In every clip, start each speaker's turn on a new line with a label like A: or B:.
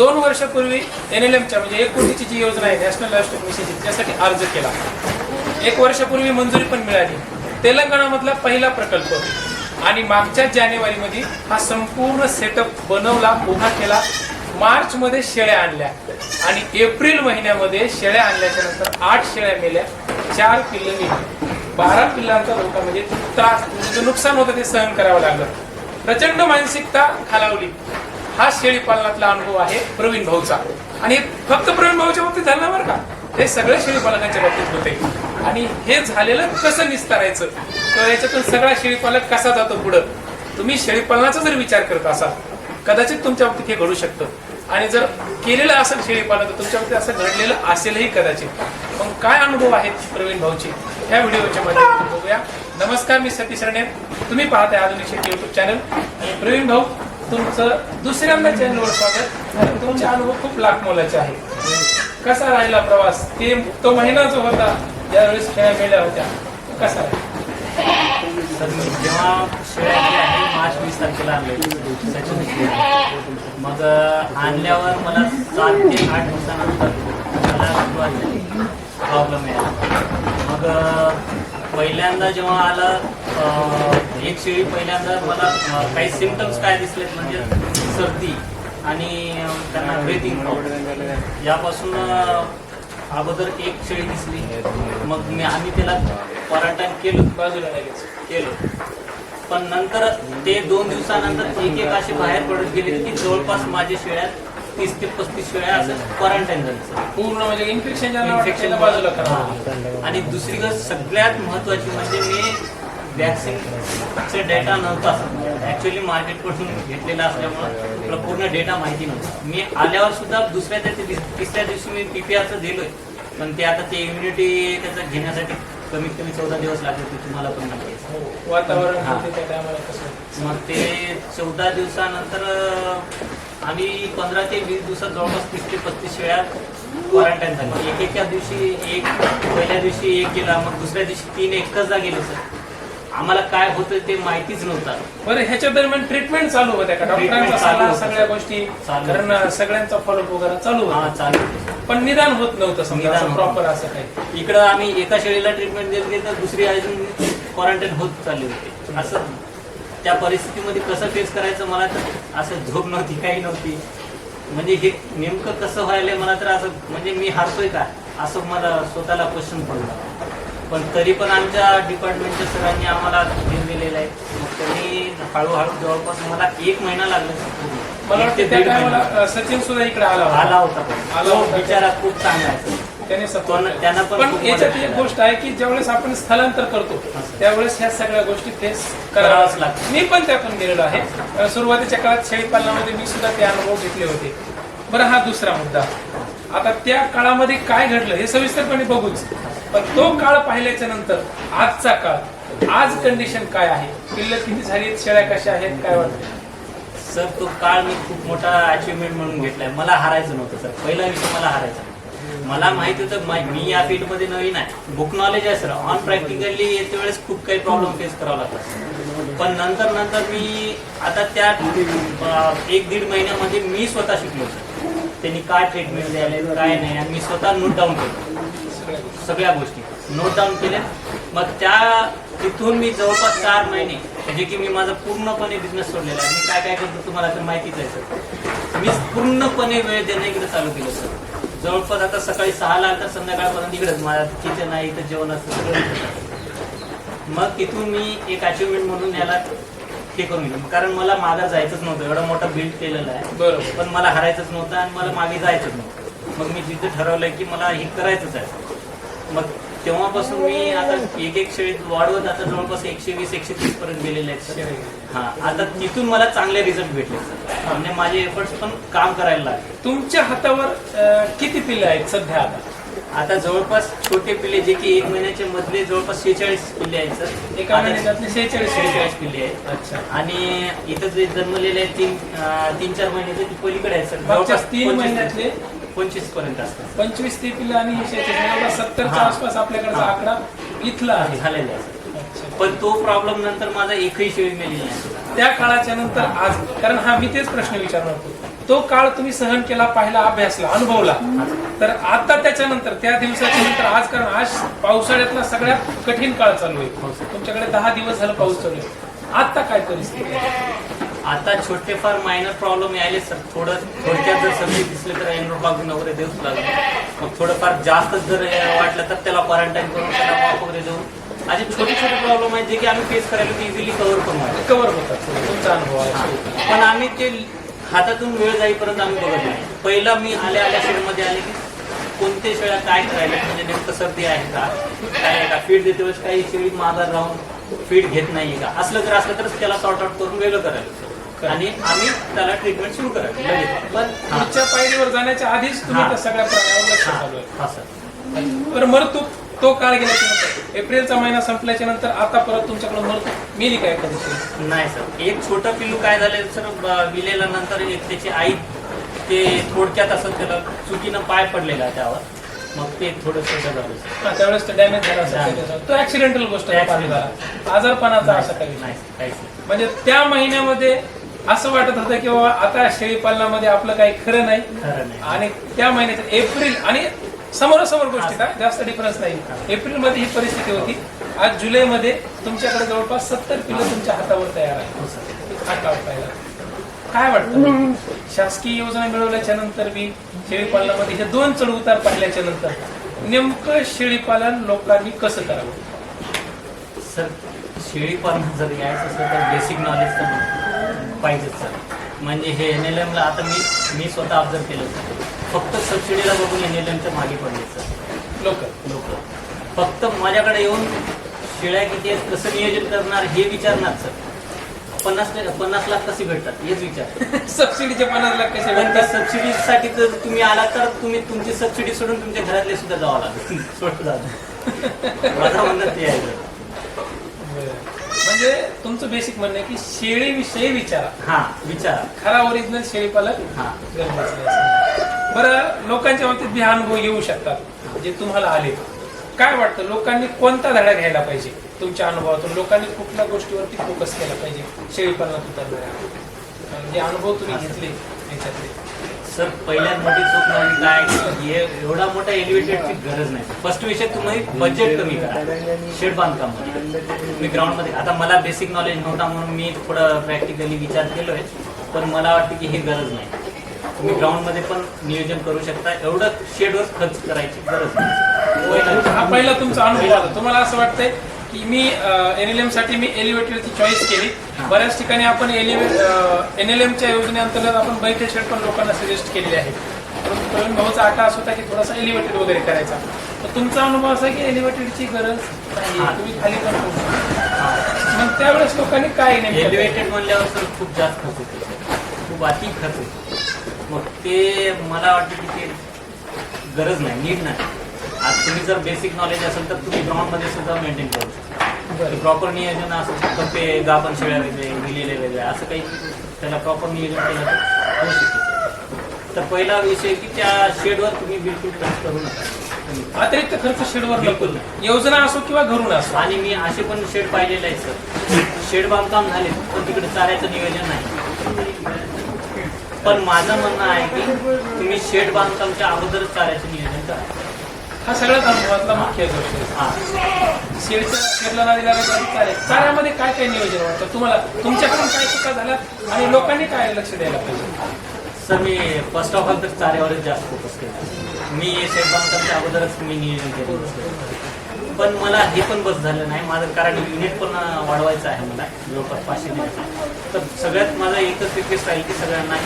A: दोन वर्षापूर्वी N L एमच्या म्हणजे एक कोटीची जी योजना आहे नॅशनल लाईफस्टॉक मिशनची त्यासाठी अर्ज केला. एक वर्षापूर्वी मंजुरी पण मिळाली. तेलंगणामधला पहिला प्रकल्प. आणि मागच्या जानेवारीमध्ये हा संपूर्ण सेटअप बनवला उभा केला. मार्च मध्ये शेळ्या आणल्या. आणि एप्रिल महिन्यामध्ये शेळ्या आणल्याच्या नंतर आठ शेळ्या मेल्या चार पिल्लं मेली. बारा पिल्लांचा धोका म्हणजे त्रास म्हणजे जे नुकसान होतं ते सहन करावं लागलं. प्रचंड मानसिकता खालावली. हा शेळी पालनातला अनुभव आहे प्रवीण भाऊचा. आणि फक्त प्रवीण भाऊच्या बाबतीत झालं ना बरं का? हे सगळ्या शेळी पालकांच्या बाबतीत होते. आणि हे झालेलं कसं निस्तारायचं? तर याच्यातून सगळा शेळी पालक कसा जातो पुढं? तुम्ही शेळी पालनाचा जर विचार करत असाल कदाचित तुमच्या बाबतीत हे घडू शकतं. आणि जर केलेलं असेल शेळी पालन तर तुमच्या बाबतीत असं घडलेलं असेलही कदाचित. मग काय अनुभव आहेत प्रवीण भाऊचे? ह्या व्हिडिओच्या माध्यमातून बघूया. नमस्कार मी सतीश रणे. तुम्ही पाहताय आधुनिक शेती युट्यूब चॅनल आणि प्रवीण भाऊ. तुमचं दुसऱ्यांदा चॅनलवर स्वागत. आणि तुमचे अनुभव खूप लाख मोलाचे आहेत. कसा राहिला प्रवास? ते तो महिना जो होता ज्यावेळेस खेळ्या मेल्या होत्या. तो कसा
B: जेव्हा मार्च वीस तारखेला आणले. सचिन मग आणल्यावर मला सात ते आठ दिवसानंतर मला प्रॉब्लेम मिळाला मग पहिल्यांदा जेव्हा आलं एक शेळी पहिल्यांदा मला काही सिमटम्स काय दिसले म्हणजे सर्दी आणि त्यांना ब्रेथिंग यापासून अगोदर एक शेळी दिसली मग मी आम्ही त्याला क्वारंटाईन केलं
A: बाजूला
B: केलं पण नंतर ते दोन दिवसानंतर एक एक असे बाहेर पडत गेले की जवळपास माझ्या शेळ्या तीस ते पस्तीस शेळ्या असं क्वारंटाईन झाले.
A: पूर्ण म्हणजे इन्फेक्शन इन्फेक्शन बाजूला.
B: आणि दुसरी गोष्ट सगळ्यात महत्वाची म्हणजे मी वॅक्सिनचे डेटा नव्हता. ऍक्च्युली मार्केटकडून घेतलेला असल्यामुळे मला पूर्ण डेटा माहिती नव्हता. मी आल्यावर सुद्धा दुसऱ्या त्या तिसऱ्या दिवशी मी पीपीआरचं दिलोय. पण ते आता ते इम्युनिटी त्याचं घेण्यासाठी कमीत कमी चौदा दिवस लागले ते तुम्हाला पण माहिती आहे.
A: वातावरण. होते
B: मग ते चौदा दिवसानंतर आम्ही पंधरा ते वीस दिवसात जवळपास तीस ते पस्तीस वेळा क्वारंटाईन झाली. एक एका दिवशी एक पहिल्या दिवशी एक गेला मग दुसऱ्या दिवशी तीन एकचदा गेले सर आम्हाला काय होतं ते माहितीच नव्हतं.
A: बरं ह्याच्या दरम्यान ट्रीटमेंट चालू होत्या का?
B: Treatment
A: डॉक्टरांचा
B: चालू
A: सल्ला
B: होतं.
A: सगळ्या गोष्टी
B: चालू
A: कारण सगळ्यांचा फॉलोअप वगैरे चालू
B: हा
A: होता
B: चालू होतं.
A: पण निदान होत नव्हतं समजा
B: निदान होत
A: प्रॉपर असं काही.
B: इकडं आम्ही एका शेळीला ट्रीटमेंट देत गेली तर दुसरी अजून क्वारंटाईन होत चालली होती. असं त्या परिस्थितीमध्ये कसं फेस करायचं मला तर असं झोप नव्हती काही नव्हती. म्हणजे हे नेमकं कसं व्हायलंय मला तर असं म्हणजे मी हारतोय का? असं मला स्वतःला क्वेश्चन पडलं. पण तरी पण आमच्या डिपार्टमेंटच्या सरांनी आम्हाला धीर दिलेलं आहे मग त्यांनी हळूहळू जवळपास मला एक महिना लागला
A: मला
B: एक ते
A: वाटतं त्या
B: दीड
A: टायमाला
B: महिना.
A: अं, सचिन सुद्धा इकडे आला
B: आला
A: होता
B: होता पण
A: आला
B: तो
A: होता.
B: बिचारा खूप चांगला आहे
A: त्याने
B: पण
A: support
B: त्यांना
A: केला.
B: पण
A: पण
B: खूप
A: याच्यात
B: मदत
A: एक
B: केली.
A: गोष्ट आहे की ज्यावेळेस आपण स्थलांतर करतो. त्यावेळेस ह्या सगळ्या गोष्टी फेस
B: करावंच
A: कराव्याच
B: लागतं.
A: लागतात मी पण त्यातून गेलेलो आहे अं, सुरुवातीच्या काळात शेळी पालनामध्ये मी सुद्धा ते अनुभव घेतले होते बरं हा दुसरा मुद्दा आता त्या काळामध्ये काय घडलं हे सविस्तरपणे बघूच पण तो काळ पाहिल्याच्या नंतर आजचा काळ आज कंडिशन काय आहे? पिल्ल किती झाली शेळ्या कशा आहेत? काय वाटतं
B: सर तो काळ मी खूप मोठा अचिव्हमेंट म्हणून घेतलाय. मला हारायचं नव्हतं सर. पहिला विषय मला हारायचा मला माहिती होतं मी या फील्डमध्ये नवीन आहे. बुक नॉलेज आहे सर. ऑन प्रॅक्टिकली येते वेळेस खूप काही प्रॉब्लेम फेस करावा लागतात पण नंतर नंतर मी आता त्या एक दीड महिन्यामध्ये मी स्वतः शिकलो सर. त्यांनी काय ट्रीटमेंट द्यायला काय नाही आणि मी स्वतः नोट डाऊन केलं. सगळ्या गोष्टी. नोट डाऊन केल्या. मग त्या तिथून मी जवळपास चार महिने म्हणजे की मी माझा पूर्णपणे बिझनेस सोडलेला आहे. मी काय काय करतो तुम्हाला तर माहितीच आहे सर मी पूर्णपणे वेळ देणं इकडे चालू केलं सर जवळपास आता सकाळी सहाला तर संध्याकाळपर्यंत इकडेच. माझं किचन आहे इथं जेवण असतं सगळं. मग तिथून मी एक अचिव्हमेंट म्हणून याला हे करून घेतलं. कारण मला मागं जायचंच नव्हतं. एवढं मोठं बिल्ड केलेलं आहे.
A: बरोबर.
B: पण मला हरायचंच नव्हतं आणि मला मागे जायचंच नव्हतं. मग मी तिथे ठरवलंय की मला हे करायचंच आहे. मग तेव्हापासून मी आता एक एक शेळीत वाढवत आता जवळपास एकशे वीस एकशे तीस पर्यंत गेलेले आहेत हा आता तिथून मला चांगले रिझल्ट भेटले म्हणजे माझे एफर्ट्स पण काम करायला लागले.
A: तुमच्या हातावर किती पिल्ले आहेत सध्या आता?
B: आता जवळपास छोटे पिल्ले जे की एक महिन्याचे मधले जवळपास शेहेचाळीस पिल्ले आहेत सर.
A: एका महिन्यातले शेहेचाळीस
B: शेहेचाळीस पिल्ले आहेत.
A: अच्छा.
B: आणि इथं जे जन्मलेले आहेत तीन तीन चार महिन्याचे ते पलीकडे आहेत सर. जवळपास
A: तीन
B: 25
A: महिन्यातले
B: पंचवीसपर्यंत असतात.
A: पंचवीस ते पिल्लं आणि शेहेचाळीस सत्तरच्या
B: हा.
A: आसपास आपल्याकडचा
B: हा.
A: आकडा इथला आहे.
B: झालेले आहे.
A: अच्छा.
B: पण तो प्रॉब्लेम नंतर माझा एकही शेळी मेलेली नाही.
A: त्या काळाच्या नंतर आज कारण हा मी तेच प्रश्न विचारणार होतो. तो काळ तुम्ही सहन केला पाहिला अभ्यासला अनुभवला. तर आता त्याच्यानंतर त्या दिवसाच्या नंतर आज कारण आज पावसाळ्यातला सगळ्यात कठीण काळ चालू
B: हो,
A: आहे
B: सर.
A: तुमच्याकडे दहा दिवस झालं पाऊस चालू आहे. आता काय परिस्थिती आहे?
B: आता छोटे फार मायनर प्रॉब्लेम यायले सर. थोडं थोडक्यात जर सर्दी दिसले तर एनरोबागून वगैरे देऊच लागलं. मग थोडंफार जास्त जर वाटलं तर त्याला क्वारंटाईन करून त्याला वॉक वगैरे देऊन. असे छोटे छोटे प्रॉब्लेम आहेत जे की आम्ही फेस करायला की इझिली कव्हर व्हायला
A: कव्हर होतात. तुमचा अनुभव आहे.
B: पण आम्ही ते हातातून वेळ जाईपर्यंत आम्ही बघत नाही. पहिला मी आल्या आल्या शेडमध्ये आले की कोणते शेळ्या काय करायला म्हणजे नेमकं सर्दी आहे का? काय आहे का? फीड देते वेळेस काही शेळी माघार राहून फीड घेत नाहीये का? असलं जर असलं तरच त्याला सॉर्ट आउट करून वेगळं करायला आणि आम्ही त्याला ट्रीटमेंट सुरू
A: पण पुढच्या पायरीवर जाण्याच्या आधीच तुम्ही. त्या सगळ्या प्राण्यावर लक्ष चालू
B: हा, सर.
A: मरतूक तो काळ गेल्याच्यानंतर एप्रिलचा महिना संपल्याच्या नंतर आता परत तुमच्याकडे मरतूक मिली काय कधी
B: नाही सर. एक छोटं पिल्लू काय झालं सर ब- विलेल्या नंतर एक त्याची आई ते थोडक्यात असं त्याला चुकीनं पाय पडलेला त्यावर. मग ते थोडंसं झालं सर.
A: हा, त्यावेळेस ते डॅमेज झाला असेल. तो ऍक्सिडेंटल गोष्ट आहे
B: Accidental.
A: पाण्याचा आजारपणाचा असा काही
B: नाही नाही.
A: म्हणजे त्या महिन्यामध्ये असं वाटत होतं की बाबा आता शेळी पालनामध्ये आपलं काही खरं नाही.
B: खरं नाही.
A: आणि त्या महिन्यात एप्रिल आणि समोरासमोर गोष्टी का जास्त डिफरन्स नाही. एप्रिलमध्ये ही परिस्थिती होती. आज जुलैमध्ये तुमच्याकडे जवळपास सत्तर पिल्लं तुमच्या हातावर तयार आहे.
B: हो
A: काय वाटतं? शासकीय योजना मिळवल्याच्या नंतर बी शेळीपालनामध्ये हे दोन चढ उतार पाहिल्याच्या नंतर नेमकं शेळीपालन लोकांनी कसं करावं?
B: सर शेळी पालन जर यायचं असेल तर बेसिक नॉलेज तर पाहिजेच सर. म्हणजे हे एन एल एमला आता मी मी स्वतः ऑब्झर्व केलं सर. फक्त सबसिडीला बघून एन एल एमच्या मागे पडले सर.
A: लोक
B: लोक फक्त माझ्याकडे येऊन शेळ्या किती आहेत कसं नियोजन करणार हे विचारणार सर. पन्नास पन्नास लाख कसे भेटतात हेच विचार
A: सबसिडीचे पन्नास लाख कसे भेटतात?
B: सबसिडीसाठी जर तुम्ही आला तर तुम्ही तुमची सबसिडी सोडून तुमच्या घरातले सुद्धा जावं लागेल. सोडून माझं म्हणणं ते आहे.
A: म्हणजे तुमचं बेसिक म्हणणं आहे की शेळीविषयी विचारा.
B: हा. विचारा.
A: खरा ओरिजिनल शेळीपालक
B: हा.
A: गरजेचं आहे. बरं लोकांच्या बाबतीत बी हा अनुभव येऊ शकतात जे तुम्हाला आले. काय वाटतं? लोकांनी कोणता धडा घ्यायला पाहिजे तुमच्या अनुभवातून? लोकांनी कुठल्या गोष्टीवरती फोकस केला पाहिजे? शेळीपालनात उतरणाऱ्या जे अनुभव तुम्ही घेतले याच्यातले.
B: सर पहिल्यात मोठी चूक माझी काय? की हे एवढा मोठा एलिव्हेटेडची गरज नाही. फर्स्ट विषय तुम्ही बजेट कमी करा. शेड बांधकाम तुम्ही ग्राउंडमध्ये आता मला बेसिक नॉलेज नव्हता म्हणून मी थोडं प्रॅक्टिकली विचार केलोय पण मला वाटतं की ही गरज नाही. तुम्ही ग्राउंडमध्ये पण नियोजन करू शकता. एवढं शेडवर खर्च करायची गरज नाही. पहिला-
A: हा पहिला तुमचा अनुभव आला तुम्हाला असं वाटतंय की मी एनएलएमसाठी मी एलिव्हेटरची चॉईस केली. बऱ्याच ठिकाणी आपण एनएलएमच्या योजनेअंतर्गत आपण बैठे शेड पण लोकांना सजेस्ट केलेले आहे परंतु प्रवीण भाऊचा आटा असा होता की थोडासा एलिव्हेटेड वगैरे करायचा तर तुमचा अनुभव असा आहे की एलिव्हेटेडची गरज नाही. तुम्ही खाली पण करू शकता. मग त्यावेळेस लोकांनी काय नेमकं
B: एलिव्हेटेड म्हणल्यावर सर खूप जास्त खर्च सर. खूप अति खर्च येतो मग ते मला वाटतं की ते गरज नाही नीड नाही आज तुम्ही जर बेसिक नॉलेज असेल तर तुम्ही ग्राउंडमध्ये सुद्धा मेंटेन करू शकता. प्रॉपर नियोजन असू ते गाभण शेळ्या वेगळे दिलेले वेगळे असं काही त्याला प्रॉपर नियोजन केलं तर पहिला विषय की त्या शेडवर तुम्ही बिलकुल खर्च करू नका.
A: अतिरिक्त खर्च शेडवर
B: बिलकुल.
A: योजना असो किंवा घरून असो.
B: आणि मी असे पण शेड पाहिलेले आहेत सर शेड बांधकाम झाले पण तिकडे चाऱ्याचं नियोजन नाही. पण माझं म्हणणं आहे की तुम्ही शेड बांधकामच्या अगोदरच चाऱ्याचं नियोजन करा.
A: हा सगळ्यात अनुभवातला मुख्य आहे.
B: हा.
A: चालेल. चाऱ्यामध्ये काय काय नियोजन वाटतं? तुम्हाला तुमच्याकडून काय चुका झाल्या आणि लोकांनी काय लक्ष द्यायला पाहिजे?
B: सर मी फर्स्ट ऑफ ऑल तर चाऱ्यावरच जास्त फोकस केला. मी हे शेड बांधकामच्या अगोदरच मी नियोजन केलं. पण मला हे पण बस झालं नाही. माझं कारण युनिट पण वाढवायचं आहे मला जवळपास पाचशे तर सगळ्यात माझा एकच रिक्वेस्ट राहील की सगळ्यांना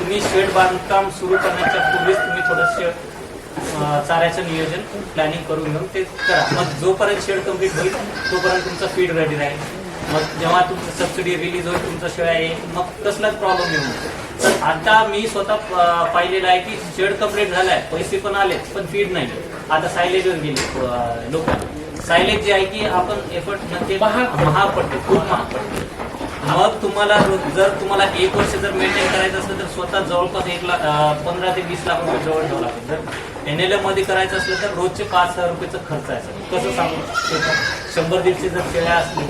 B: तुम्ही शेड बांधकाम सुरू करण्याच्या पूर्वीच तुम्ही थोडंसं चाऱ्याचं नियोजन प्लॅनिंग करून घेऊन ते करा. मग जोपर्यंत शेड कंप्लीट होईल तोपर्यंत तुमचा फीड रेडी राहील. मग जेव्हा तुमचं सबसिडी रिलीज होईल तुमचं शेळ्या येईल मग कसलाच प्रॉब्लेम येऊ नये तर आता मी स्वतः पाहिलेलं आहे की शेड कंप्लीट झालाय पैसे पण आले पण फीड नाही. आता सायलेजवर गेले लोक. सायलेज जे आहे की आपण एफर्ट म्हणजे.
A: महाग पडते
B: खूप महाग पडते. मग तुम्हाला जर तुम्हाला एक वर्ष जर मेंटेन करायचं असेल तर स्वतः जवळपास एक लाख पंधरा ते वीस लाख रुपये जवळ ठेवा लागेल जर एन एल एममध्ये करायचं असलं तर रोजचे पाच हजार रुपयेचा खर्च आहे सर. कसं सांगू? शंभर दीडशे जर शेळ्या असली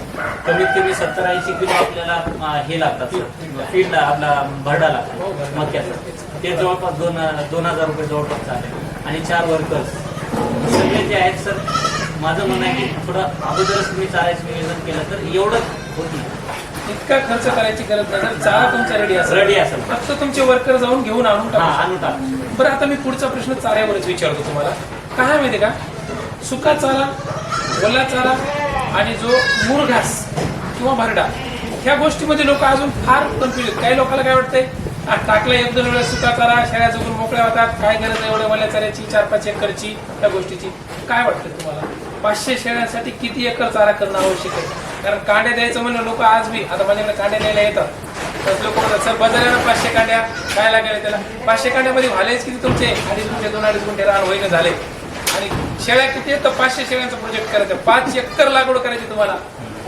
B: कमीत कमी सत्तर ऐंशी किलो आपल्याला हे लागतात सर. फीड आपला भरडा लागतो मक्याचा. ते जवळपास दोन दोन हजार रुपये जवळपास चालेल. आणि चार वर्कर्स सगळे जे आहेत सर माझं म्हणणं आहे की थोडं अगोदरच तुम्ही चारायचं नियोजन केलं तर एवढं होती
A: इतका खर्च करायची गरज नाही. चारा तुमचा रेडी असेल.
B: रेडी असेल.
A: फक्त तुमचे वर्कर जाऊन घेऊन आणून टाका
B: आणून टाक.
A: बरं आता मी पुढचा प्रश्न चाऱ्यावरच विचारतो तुम्हाला. काय माहिती का? सुका चारा ओला चारा आणि जो मूळ घास किंवा भरडा ह्या गोष्टीमध्ये लोक अजून फार कन्फ्युज काही लोकांना काय वाटतंय? टाकला एक दोन वेळा सुका चारा शेळ्या जगून मोकळ्या होतात. काय गरज आहे एवढ्या वल्या चाऱ्याची? चार पाच एकरची त्या गोष्टीची. काय वाटतं तुम्हाला? पाचशे शेळ्यांसाठी किती एकर चारा करणं आवश्यक आहे? कारण कांड्या द्यायचं म्हणलं लोक आज बी आता माझ्याकडे कांड्या द्यायला येतात तर लोक म्हणतात सर बाजाराला पाचशे कांड्या काय लागेल त्याला? पाचशे कांड्यामध्ये झालेच किती तुमचे? अडीच गुंठे दोन अडीच गुंठे रान होईन झाले. आणि शेळ्या किती आहेत? तर पाचशे शेळ्यांचा प्रोजेक्ट करायचा. पाच एकर लागवड करायची तुम्हाला.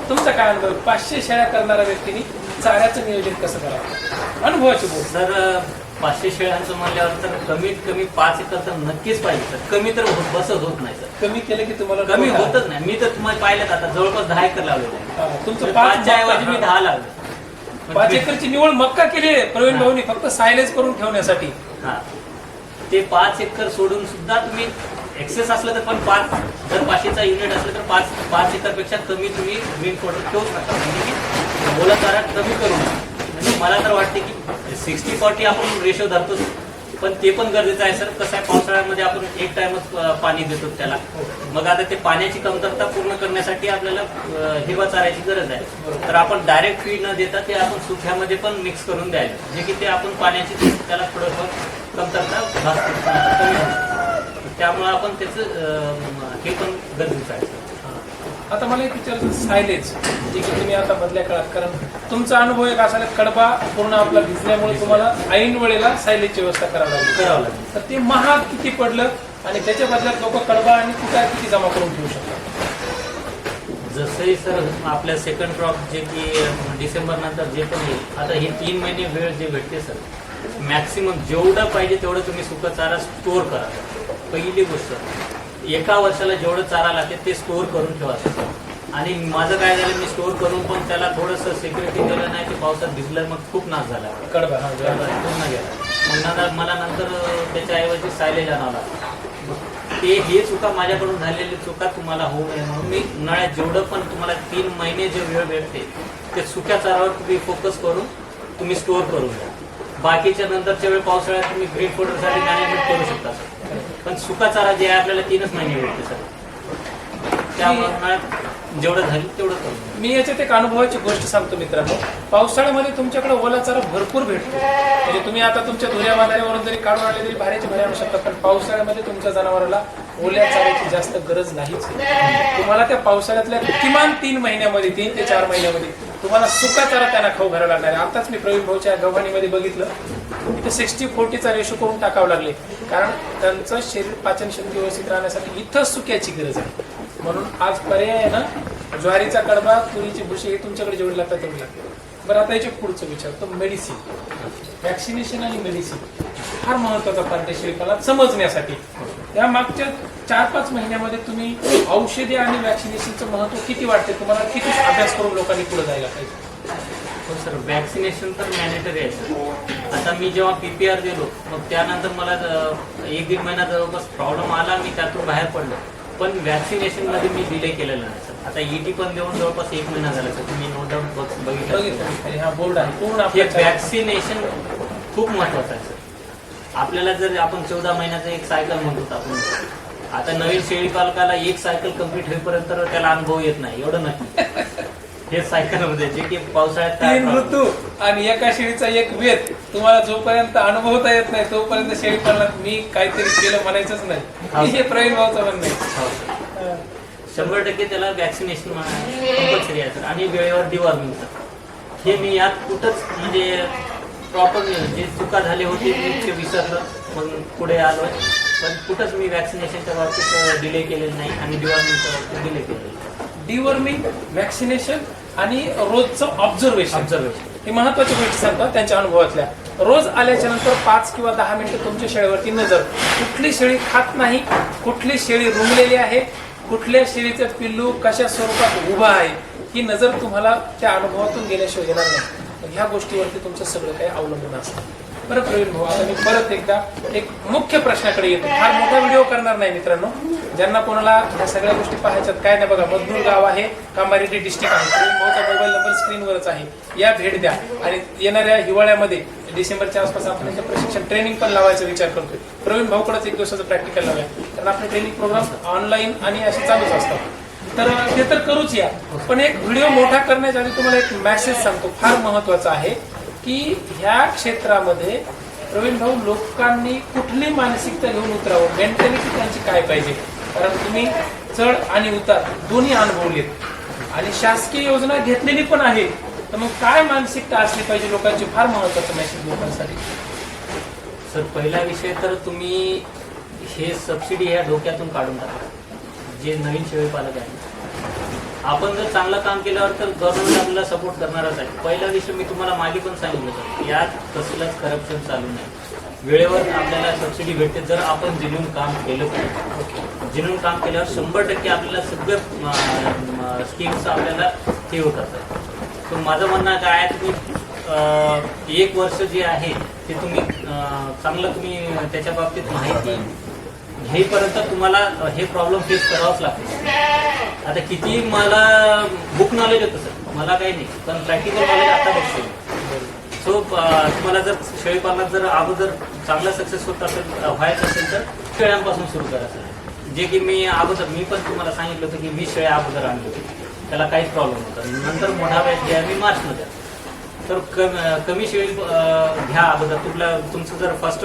A: तुमचा काय अनुभव पाचशे शेळ्या करणाऱ्या व्यक्तीने चाऱ्याचं नियोजन कसं करावं? अनुभवाचे बोल
B: सर पाचशे शेळ्यांचं म्हणल्यावर तर कमीत कमी पाच एकर तर नक्कीच पाहिजे सर. कमी तर होत- बसत होत नाही सर.
A: कमी केलं की तुम्हाला
B: कमी. होतच नाही. मी तर तुम्हाला पाहिलं आता जवळपास दहा एकर लावलेलं आहे
A: हा, तुमचं
B: म्हणजे
A: पाच
B: पाचच्या ऐवजी मी दहा लावले.
A: पाच एकरची निवड मक्का केली आहे प्रवीण भाऊनी फक्त सायलेज करून ठेवण्यासाठी.
B: हा. ते पाच एकर सोडून सुद्धा तुम्ही एक्सेस असलं तर पण पाच जर पाचशेचा युनिट असलं तर पाच पाच एकरपेक्षा कमी तुम्ही ग्रीन फॉर्डर ठेवूच नका म्हणजे की चारा कमी करू नका. म्हणजे मला तर वाटते की सिक्स्टी फॉर्टी आपण रेशो धरतोच. पण ते पण गरजेचं आहे सर कसं आहे पावसाळ्यामध्ये आपण एक टाइमच पाणी देतो त्याला. मग आता ते पाण्याची कमतरता पूर्ण करण्यासाठी आपल्याला हिरवा चारायची गरज आहे. तर आपण डायरेक्ट फीड न देता ते आपण सुक्यामध्ये पण मिक्स करून द्यायला जे की ते आपण पाण्याची त्याला थोडंफार कमतरता भासते, त्यामुळे आपण त्याचं हे पण गरजेचं आहे सर.
A: आता मला एक विचारायचं सायलेज जे की तुम्ही आता बदल्या काळात कारण तुमचा अनुभव एक असा कडबा पूर्ण आपला भिजल्यामुळे तुम्हाला ऐन वेळेला सायलेजची व्यवस्था करावी लागली.
B: करावं लागेल.
A: तर ते महाग किती पडलं आणि त्याच्या बदल्यात लोक कडबा आणि कुठा किती जमा करून ठेवू शकतात?
B: जसंही सर आपल्या सेकंड क्रॉप जे की डिसेंबर नंतर जे पण येईल आता हे तीन महिने वेळ जे भेटते सर मॅक्सिमम जेवढं पाहिजे तेवढं तुम्ही सुका चारा स्टोअर करा. पहिली गोष्ट एका वर्षाला जेवढं चारा लागते ते स्टोअर करून ठेवा. आणि माझं काय झालं मी स्टोअर करून पण त्याला थोडंसं सिक्युरिटी दिलं नाही ते पावसात भिजलं मग खूप नाश झाला.
A: कडबा
B: पूर्ण गेला. मग नंतर मला नंतर त्याच्याऐवजी सायलेज आणावं लागलं ते हे चुका माझ्याकडून झालेली चुका तुम्हाला होऊ नये म्हणून मी उन्हाळ्यात जेवढं पण तुम्हाला तीन महिने जे वेळ भेटते ते सुक्या चारावर तुम्ही फोकस करून तुम्ही स्टोअर करून घ्या. बाकीच्या नंतरच्या वेळ पावसाळ्यात तुम्ही ग्रीन फोल्डरसाठी मॅनेजमेंट करू शकता सर पण सुका चारा जे आहे आपल्याला तीनच महिने भेटते सर त्यामुळे उन्हाळ्यात जेवढं झालं तेवढं घ्या.
A: मी याच्यात एक अनुभवाची गोष्ट सांगतो मित्रांनो. पावसाळ्यामध्ये तुमच्याकडे ओला चारा भरपूर भेटतो. म्हणजे तुम्ही आता तुमच्या धुऱ्या बाजारावरून जरी काढून आणले तरी भाऱ्याचे भारी आणू शकता पण पावसाळ्यामध्ये तुमच्या जनावराला ओल्या चाऱ्याची जास्त गरज नाहीच तुम्हाला त्या पावसाळ्यातल्या किमान तीन महिन्यामध्ये तीन ते चार महिन्यामध्ये तुम्हाला सुका चारा त्यांना खाऊ घालावा लागणार आहे. आताच मी प्रवीण भाऊच्या गव्हाणीमध्ये बघितलं. तिथे सिक्स्टी फोर्टीचा रेशो करून टाकावं लागले. कारण त्यांचं शरीर पाचनशक्ती व्यवस्थित राहण्यासाठी इथं सुक्याची गरज आहे. म्हणून आज पर्याय आहे ना ज्वारीचा कडबा तुरीची भुशी हे तुमच्याकडे जेवढे लागतात तेवढे लागते बरं आता याच्या पुढचं विचारतो मेडिसिन व्हॅक्सिनेशन आणि मेडिसिन फार महत्त्वाचा पार्ट आहे शिल्पाला समजण्यासाठी. या मागच्या चार पाच महिन्यामध्ये तुम्ही औषधे आणि वॅक्सिनेशनचं महत्त्व किती वाटते तुम्हाला किती अभ्यास करून लोकांनी पुढे जायला पाहिजे?
B: हो सर वॅक्सिनेशन तर मॅनेटरी आहे सर आता मी जेव्हा पीपीआर दिलो मग त्यानंतर मला एक दीड महिना जवळपास प्रॉब्लेम आला मी त्यातून बाहेर पडलो. पण वॅक्सिनेशनमध्ये मी डिले केलेलं नाही सर आता ईटी पण देऊन जवळपास एक महिना झाला सर तुम्ही नो डाऊट बघितलं
A: बघितलं. हा बोर्ड आहे. पूर्ण
B: हे
A: आपल्या चार-
B: वॅक्सिनेशन खूप महत्वाचं आहे सर आपल्याला जर आपण चौदा महिन्याचं एक सायकल म्हणतो आपण आता नवीन शेळी पालकाला एक सायकल कंप्लीट होईपर्यंत त्याला अनुभव येत नाही एवढं नाही हे सायकलमध्ये जे की पावसाळ्यात
A: तीन ऋतू आणि एका शेळीचा एक वेद तुम्हाला जोपर्यंत अनुभवता येत नाही तोपर्यंत शेळी पालनात मी काहीतरी केलं म्हणायचंच नाही. हे. प्रवीण भाऊचं म्हणणं आहे.
B: हो. शंभर टक्के त्याला वॅक्सिनेशन कंपल्सरी आहे आणि वेळेवर डिवॉर्मिंग सर हे मी यात कुठंच म्हणजे प्रॉपर जे चुका झाली होती विसरलं. मग पुढे आलोय. पण कुठंच मी वॅक्सिनेशनच्या बाबतीत डिले केलेलं नाही आणि डिवॉर्मिंगच्या बाबतीत डिले केलेलं.
A: डिवर्मिंग वॅक्सिनेशन आणि रोजचं ऑब्झर्वेशन
B: ऑब्झर्वेशन
A: ही महत्वाची गोष्टी सांगतात त्यांच्या अनुभवातल्या. रोज आल्याच्यानंतर पाच किंवा दहा मिनिटं तुमच्या शेळीवरती नजर. कुठली शेळी खात नाही कुठली शेळी रुंगलेली आहे कुठल्या शेळीचं पिल्लू कशा स्वरूपात उभं आहे ही नजर तुम्हाला त्या अनुभवातून गेल्याशिवाय येणार नाही. ह्या गोष्टीवरती तुमचं सगळं काही अवलंबून असतं. बरं प्रवीण भाऊ आता मी परत एकदा एक मुख्य प्रश्नाकडे येतो. फार मोठा व्हिडिओ करणार नाही मित्रांनो. ज्यांना कोणाला ह्या सगळ्या गोष्टी पाहायच्यात काय नाही बघा मधूर गाव आहे कामारेड्डी डिस्ट्रिक्ट आहे. प्रवीण भाऊचा मोबाईल नंबर स्क्रीनवरच आहे. या भेट द्या. आणि येणाऱ्या हिवाळ्यामध्ये डिसेंबरच्या आसपास आपण यांचं प्रशिक्षण ट्रेनिंग पण लावायचा विचार करतोय. प्रवीण भाऊकडेच एक दिवसाचं प्रॅक्टिकल लावूया. कारण आपले ट्रेनिंग प्रोग्राम ऑनलाईन आणि असे चालूच असतात. तर ते तर करूच या. पण एक व्हिडिओ मोठा करण्याच्या आधी तुम्हाला एक मेसेज सांगतो. फार महत्त्वाचा आहे. की ह्या क्षेत्रामध्ये प्रवीण भाऊ लोकांनी कुठली मानसिकता घेऊन उतरावं? मेंटॅलिटी त्यांची काय पाहिजे? कारण तुम्ही चढ आणि उतार दोन्ही अनुभवलेत आणि शासकीय योजना घेतलेली पण आहे. तर मग काय मानसिकता असली पाहिजे लोकांची? फार महत्वाचं मेसेज लोकांसाठी.
B: सर पहिला विषय तर तुम्ही हे सबसिडी ह्या डोक्यातून काढून टाका. जे नवीन शेळी पालक आहेत. आपण जर चांगलं काम केल्यावर तर गव्हर्नमेंट आपल्याला सपोर्ट करणारच आहे. पहिला विषय मी तुम्हाला मागे पण सांगितलं होतं. यात कसलंच करप्शन चालू नाही. वेळेवर आपल्याला सबसिडी भेटते जर आपण जिनून काम केलं तर. जिनून काम केल्यावर शंभर टक्के आपल्याला सगळं स्कीम्स आपल्याला हे होतात. तर माझं म्हणणं काय आहे तुम्ही एक वर्ष जे आहे ते तुम्ही चांगलं तुम्ही त्याच्या बाबतीत माहिती घेईपर्यंत तुम्हाला हे प्रॉब्लेम फेस करावंच लागते आता किती मला बुक नॉलेज होतं सर मला काही नाही. पण प्रॅक्टिकल नॉलेज आता बघतो सो तुम्हाला जर शेळीपालनात जर अगोदर चांगला सक्सेस होत असेल व्हायचं असेल तर शेळ्यांपासून सुरू करा सर जे की मी अगोदर मी पण तुम्हाला सांगितलं होतं की मी शेळ्या अगोदर आणली होती. त्याला काहीच प्रॉब्लेम होता नंतर मोठा बॅच घ्या मी मार्चमध्ये तर कमी कमी शेळी घ्या अगोदर. तुला तुमचं जर फर्स्ट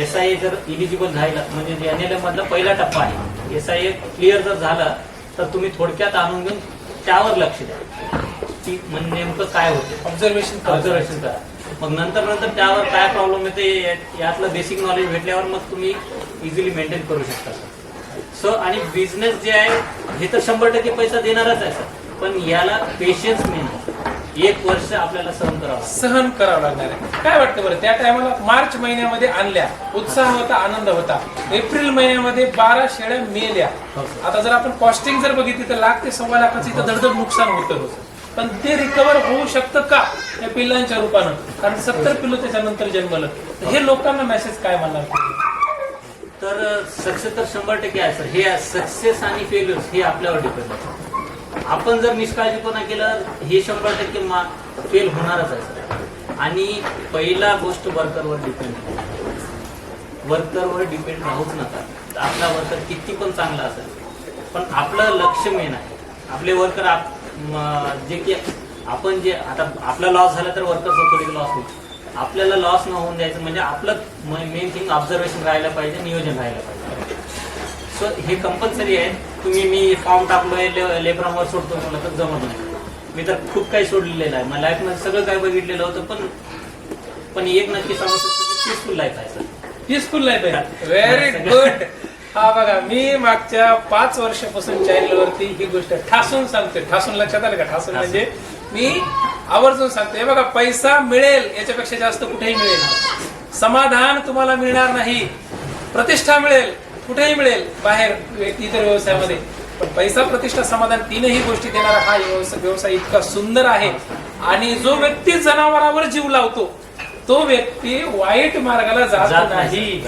B: एस आय ए जर इलिजिबल झाला म्हणजे एन एल एम मधला पहिला टप्पा आहे एस आय ए क्लिअर जर झाला तर तुम्ही थोडक्यात आणून घेऊन त्यावर लक्ष द्या. की म्हणजे नेमकं काय होते.
A: ऑब्झर्वेशन
B: ऑब्झर्वेशन करा. मग नंतर नंतर त्यावर काय प्रॉब्लेम येते या- यातलं बेसिक नॉलेज भेटल्यावर मग तुम्ही इझिली मेंटेन करू शकता सो आणि बिझनेस जे आहे हे तर शंभर टक्के पैसा देणारच आहे सर पण याला पेशन्स मेन एक वर्ष आपल्याला सहन करावं.
A: सहन करावं लागणार आहे. काय वाटतं बरं? त्या टायमाला मार्च महिन्यामध्ये आणल्या. उत्साह होता आनंद होता. एप्रिल महिन्यामध्ये बारा शेळ्या मेल्या. आता जर आपण कॉस्टिंग जर बघितली तर लाख ते सव्वा लाखाचं इथं दडदड नुकसान होतं पण ते रिकवर होऊ शकतं का? या पिल्लांच्या रूपानं. कारण सत्तर पिल्लू त्याच्यानंतर जन्मलं. तर हे लोकांना मेसेज काय म्हणणार?
B: तर सक्सेस तर शंभर टक्के आहे सर हे सक्सेस आणि फेल्युअर्स हे आपल्यावर डिपेंड आहे आपण जर निष्काळजीपणा केलं हे शंभर टक्के मा फेल होणारच आहे सर. आणि पहिला गोष्ट वर्करवर डिपेंड वर्करवर डिपेंड राहूच नका. आपला वर्कर किती पण चांगला असेल पण आपलं लक्ष मेन आहे. आपले वर्कर आप जे की आपण जे आता आपला लॉस झाला तर वर्करचा थोडी लॉस होईल. आपल्याला लॉस न होऊन द्यायचं म्हणजे आपलं मेन थिंग ऑब्झर्वेशन राहायला पाहिजे नियोजन राहायला पाहिजे. सो हे कंपल्सरी आहे. तुम्ही मी फॉर्म टाकलोय लेबरांवर सोडतो मला तर जमत नाही. मी तर खूप काही सोडलेलं आहे. मला लाईफमध्ये सगळं काय बघितलेलं होतं पण पण एक नक्की सांगू शकतो पीसफुल लाईफ आहे सर
A: पीसफुल लाईफ आहे. व्हेरी गुड हा बघा मी मागच्या पाच वर्षापासून चॅनल वरती ही गोष्ट ठासून सांगते ठासून लक्षात आलं का? ठासून म्हणजे मी आवर्जून सांगते हे बघा पैसा मिळेल याच्यापेक्षा जास्त कुठेही मिळेल समाधान तुम्हाला मिळणार नाही. प्रतिष्ठा मिळेल. कुठेही मिळेल बाहेर इतर व्यवसायामध्ये. पण पैसा प्रतिष्ठा समाधान तीनही गोष्टी देणारा हा व्यवसाय इतका सुंदर आहे. आणि जो व्यक्ती जनावरावर जीव लावतो तो व्यक्ती वाईट मार्गाला जात
B: नाही.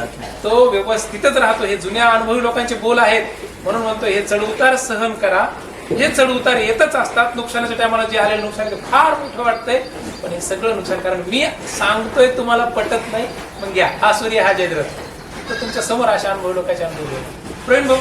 A: तो व्यवस्थितच राहतो. हे जुन्या अनुभवी लोकांचे बोल आहेत. म्हणून म्हणतो हे चढउतार सहन करा. हे चढउतार येतच असतात. नुकसानाच्या टायमाला जे आलेलं नुकसान ते फार मोठं वाटतंय. पण हे सगळं नुकसान कारण मी सांगतोय तुम्हाला पटत नाही. मग घ्या. हा सूर्य हा जयद्रथ. तर तुमच्यासमोर अशा अनुभव लोकांचे अनुभव प्रवीण भाऊ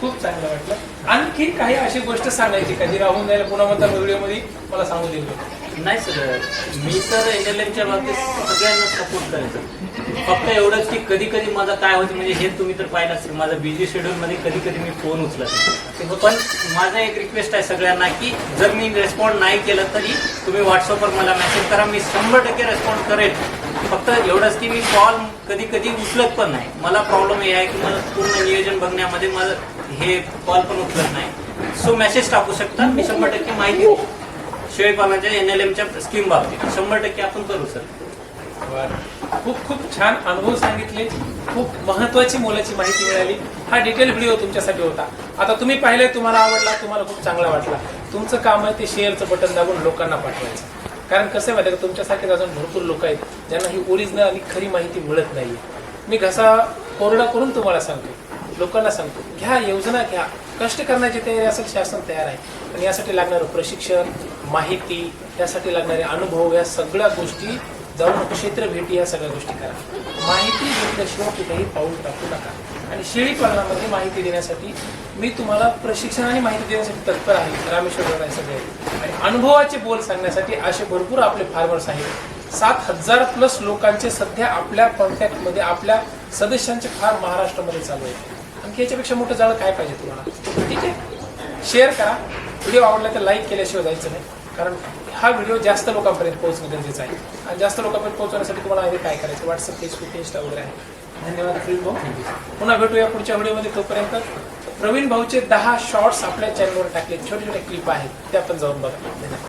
A: खूप चांगलं वाटलं. आणखी काही अशी गोष्ट सांगायची का जी राहून जायला पुन्हा म्हणता व्हिडिओमध्ये मला सांगू दिली
B: नाही सर मी तर एनएलएमच्या बाबतीत सगळ्यांना सपोर्ट करायचं. फक्त एवढंच की कधी कधी माझा काय होतं म्हणजे हे तुम्ही तर पाहिलं असेल माझा बिझी शेड्यूलमध्ये कधी कधी मी फोन उचलत पण माझा एक रिक्वेस्ट आहे सगळ्यांना की जर मी रेस्पॉन्ड नाही केलं तरी तुम्ही व्हॉट्सअपवर मला मेसेज करा मी शंभर टक्के रेस्पॉन्ड करेल. फक्त एवढंच की मी कॉल कधी कधी उचलत पण नाही. मला प्रॉब्लेम हे आहे की मला पूर्ण नियोजन बघण्यामध्ये मला हे कॉल पण उचलत नाही. सो मेसेज टाकू शकता. मी शंभर टक्के माहिती शेळीपालनाच्या एनएलएमच्या स्कीम बाबतीत. शंभर टक्के आपण करू सर
A: खूप खूप छान अनुभव सांगितले. खूप महत्वाची मोलाची माहिती मिळाली. हा डिटेल व्हिडिओ तुमच्यासाठी होता. आता तुम्ही पाहिले तुम्हाला आवडला तुम्हाला खूप चांगला वाटला. तुमचं काम आहे ते शेअरचं बटन दाबून लोकांना पाठवायचं. कारण कसं आहे माहिती आहे का? तुमच्यासारखेच अजून भरपूर लोक आहेत ज्यांना ही ओरिजिनल आणि खरी माहिती मिळत नाही मी घसा कोरडा करून तुम्हाला सांगतो. लोकांना सांगतो घ्या योजना घ्या. कष्ट करण्याची तयारी असेल शासन तयार आहे. आणि यासाठी लागणारं प्रशिक्षण माहिती यासाठी लागणारे अनुभव या सगळ्या गोष्टी जाऊन क्षेत्र भेटी या सगळ्या गोष्टी करा. माहिती घेतल्याशिवाय कुठेही पाऊल टाकू नका. आणि शेळी पालनामध्ये माहिती देण्यासाठी मी तुम्हाला प्रशिक्षण आणि माहिती देण्यासाठी तत्पर आहे रामेश्वर सगळे. आणि अनुभवाचे बोल सांगण्यासाठी असे भरपूर आपले फार्मर्स आहेत. सात हजार प्लस लोकांचे सध्या आपल्या कॉन्टॅक्टमध्ये आपल्या सदस्यांचे फार महाराष्ट्रामध्ये चालू आहे आणखी याच्यापेक्षा मोठं जाळं काय पाहिजे तुम्हाला? ठीक आहे? शेअर करा. व्हिडिओ आवडला तर लाईक केल्याशिवाय जायचं नाही. कारण हा व्हिडिओ जास्त लोकांपर्यंत पोहोचणं गरजेचं आहे. आणि जास्त लोकांपर्यंत पोहोचवण्यासाठी तुम्हाला आधी काय करायचं? व्हॉट्सअप फेसबुक इंस्टा वगैरे आहे. धन्यवाद प्रवीण भाऊ. पुन्हा भेटूया पुढच्या व्हिडिओमध्ये. तोपर्यंत प्रवीण भाऊचे दहा शॉर्ट्स आपल्या चॅनलवर टाकले. छोटे छोटे क्लिप आहेत. ते आपण जाऊन बघा. धन्यवाद.